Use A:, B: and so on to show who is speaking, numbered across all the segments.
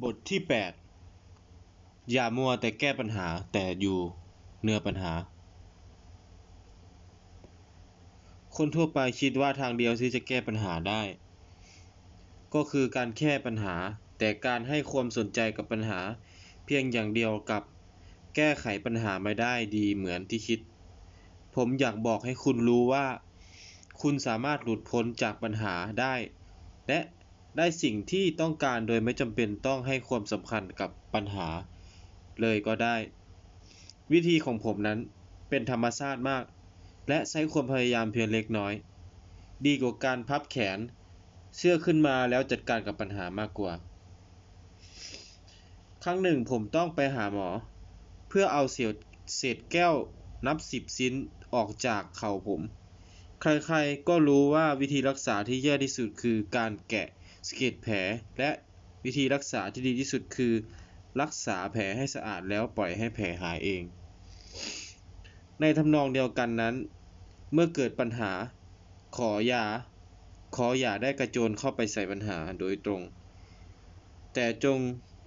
A: บทที่ 8 อย่ามัวแต่แก้ปัญหาแต่อยู่เหนือปัญหา คนทั่วไปคิดว่าทางเดียวที่จะแก้ปัญหาได้ ก็คือการแก้ปัญหา แต่การให้ความสนใจกับปัญหา เพียงอย่างเดียวกับแก้ไขปัญหาไม่ได้ดีเหมือนที่คิด ผมอยากบอกให้คุณรู้ว่า คุณสามารถหลุดพ้นจากปัญหาได้ และ ได้สิ่งที่ต้องการโดยไม่จำเป็นต้องให้ความสำคัญกับปัญหาเลยก็ได้ วิธีของผมนั้นเป็นธรรมชาติมาก และใช้ความพยายามเพียงเล็กน้อย ดีกว่าการพับแขน เชื่อขึ้นมาแล้วจัดการกับปัญหามากกว่า ครั้งหนึ่งผมต้องไปหาหมอ เพื่อเอาเศษเศษแก้วนับสิบชิ้นออกจากเข่าผม ใครๆก็รู้ว่าวิธีรักษาที่แย่ที่สุดคือการแกะ สะเก็ดแผล และวิธีรักษาที่ดีที่สุดคือ รักษาแผลให้สะอาดแล้วปล่อยให้แผลหายเอง ในทำนองเดียวกันนั้น เมื่อเกิดปัญหาขออย่าขออย่าได้กระโจนเข้าไปใส่ปัญหาโดยตรง แต่จง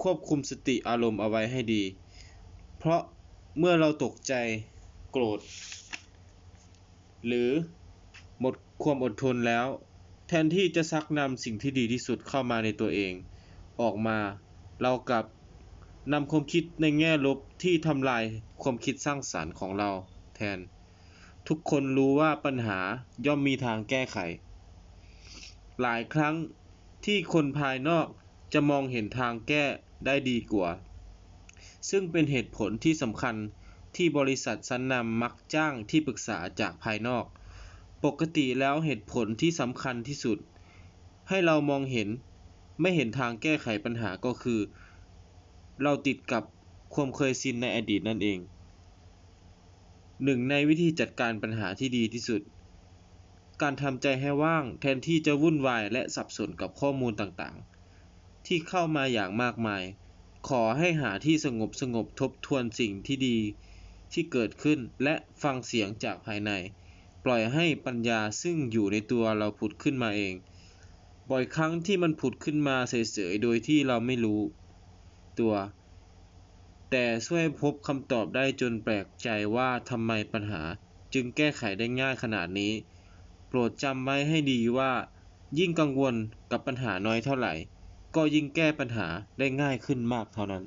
A: ควบคุมสติอารมณ์เอาไว้ให้ดี เพราะเมื่อเราตกใจโกรธ หรือหมดความอดทนแล้ว แทนที่จะซักนำสิ่งที่ดีที่สุดเข้ามาในตัวเอง ออกมาเรากลับนำความคิดในแง่ลบที่ทำลายความคิดสร้างสรรค์ของเราแทน ทุกคนรู้ว่าปัญหาย่อมมีทางแก้ไข หลายครั้งที่คนภายนอกจะมองเห็นทางแก้ได้ดีกว่า ซึ่งเป็นเหตุผลที่สำคัญที่บริษัทชั้นนำมักจ้างที่ปรึกษาจากภายนอก ปกติแล้วเหตุผลที่สำคัญที่สุด ให้เรามองเห็นไม่เห็นทางแก้ไขปัญหาก็คือ เราติดกับความเคยชินในอดีตนั่นเองหนึ่งในวิธีจัดการปัญหาที่ดีที่สุด การทำใจให้ว่างแทนที่จะวุ่นวายและสับสนกับข้อมูลต่างๆ ที่เข้ามาอย่างมากมาย ขอให้หาที่สงบสงบทบทวนสิ่งที่ดีที่เกิดขึ้นและฟังเสียงจากภายใน ปล่อยให้ปัญญาซึ่งอยู่ในตัวเราผุดขึ้นมาเอง บ่อยครั้งที่มันผุดขึ้นมาเฉยๆโดยที่เราไม่รู้ตัว แต่ช่วยพบคำตอบได้จนแปลกใจว่าทำไมปัญหาจึงแก้ไขได้ง่ายขนาดนี้ โปรดจำไว้ให้ดีว่า ยิ่งกังวลกับปัญหาน้อยเท่าไหร่ ก็ยิ่งแก้ปัญหาได้ง่ายขึ้นมากเท่านั้น